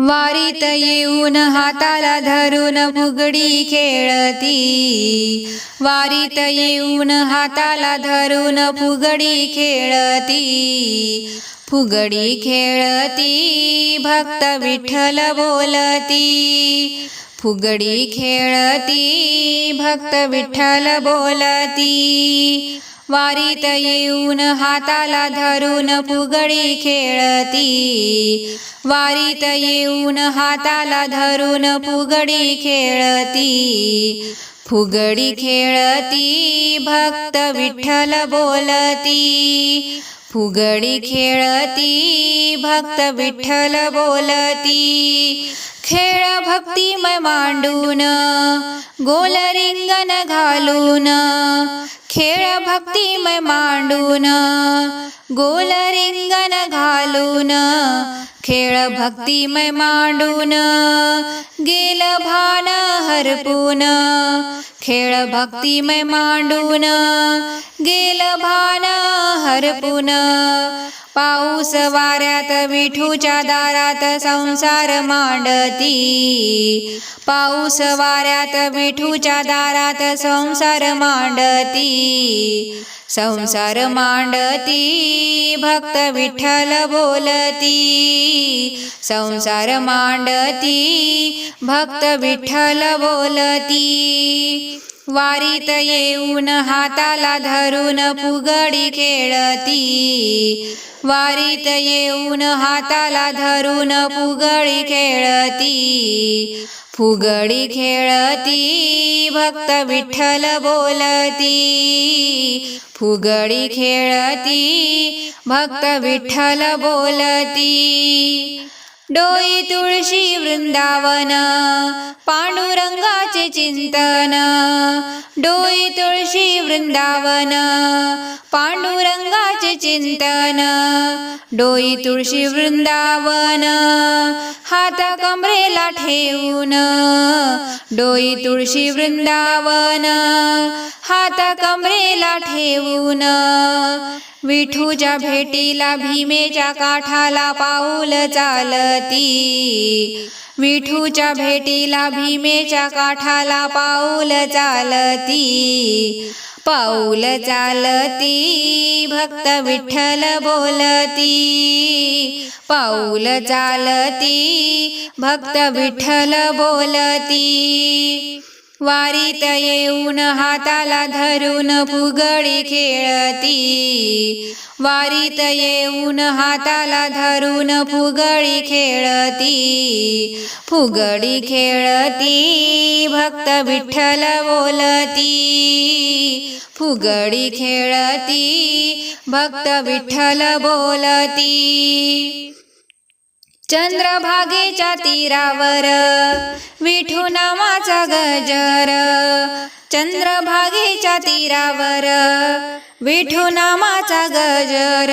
वारीत येऊन हाताला धरून फुगडी खेळती. वारीत येऊन हाताला धरून फुगडी खेळती. फुगडी खेळती भक्त विठ्ठल बोलती. फुगडी खेळती भक्त विठ्ठल बोलती. वारीत येऊन हाताला धरून फुगडी खेळती. वारीत येऊन हाताला धरून फुगडी खेळती. फुगडी खेळती भक्त विठ्ठल बोलती. फुगडी खेळती भक्त विठ्ठल बोलती. खेळ भक्तिमय मांडून गोल रिंगण घालून खेळ भक्तिमय मांडून गोल रिंगण घालून खेळ भक्तिमय मांडून गेल भान हरपून खेळ भक्तिमय मांडून गेल भान हरपून पाऊस वाऱ्यात विठूच्या दारात संसार मांडती. पाऊस वाऱ्यात विठूच्या दारात संसार मांडती. संसार मांडती भक्त विठ्ठल बोलती. संसार मांडती भक्त विठ्ठल बोलती. वारीत येऊन हाताला धरून फुगडी खेळती. वारीत येऊन हाताला धरून फुगडी खेळती. फुगडी खेळती भक्त विठ्ठल बोलती. फुगडी खेळती भक्त विठ्ठल बोलती. डोई तुळशी वृंदावन पांडुरंगाचे चिंतन. डोई तुळशी वृंदावन पांडुरंगा पांडुरंगाचे चिंतन. डोई तुळशी वृंदावन हात कमरेला ठेवून. डोई तुळशी वृंदावन हात कमरेला ठेवून. विठूच्या भेटीला भीमेच्या काठाला पाऊल चालती. विठूच्या भेटीला भीमेच्या काठाला पाऊल चालती. पाऊल चालती भक्त विठ्ठल बोलती. पाऊल चालती भक्त विठ्ठल बोलती. वारीत येऊन हाताला धरून फुगडी खेळती. वारीत येऊन हाताला धरून फुगडी खेळती. फुगडी खेळती भक्त विठ्ठल बोलती. फुगडी खेळती भक्त विठ्ठल बोलती. चंद्रभागेच्या तीरावर विठू नामाचा गजर. चंद्रभागेच्या तीरावर विठू नामाचा गजर.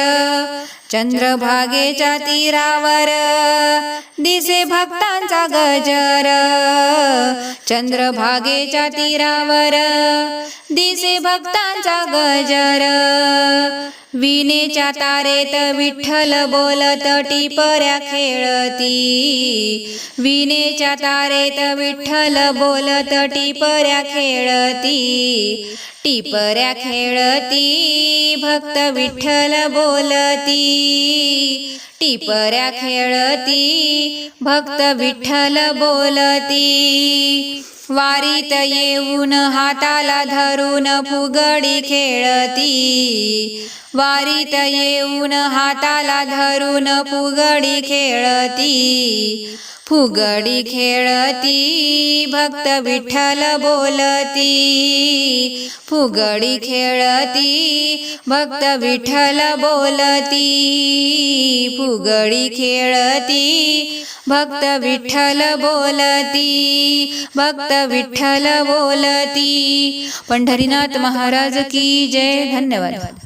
चंद्रभागेच्या तीरावर दिसे भक्तांचा गजर. चंद्रभागेच्या तीरावर दिसे भक्तांचा गजर. विनेच्या तारेत विठ्ठल बोलत टिपऱ्या खेळती. विनेच्या तारेत विठ्ठल बोलत टिपऱ्या खेळती. टिपऱ्या खेळती भक्त विठ्ठल बोलती. टिपऱ्या खेळती भक्त विठ्ठल बोलती. वारीत येऊन हाताला धरून फुगडी खेळती. वारीत येऊन हाताला धरून फुगडी खेळती. फुगडी खेळती भक्त विठ्ठल बोलती. फुगडी खेळती भक्त विठ्ठल बोलती. फुगडी खेळती भक्त विठ्ठल बोलती. भक्त विठ्ठल बोलती. पंढरीनाथ महाराज की जय. धन्यवाद.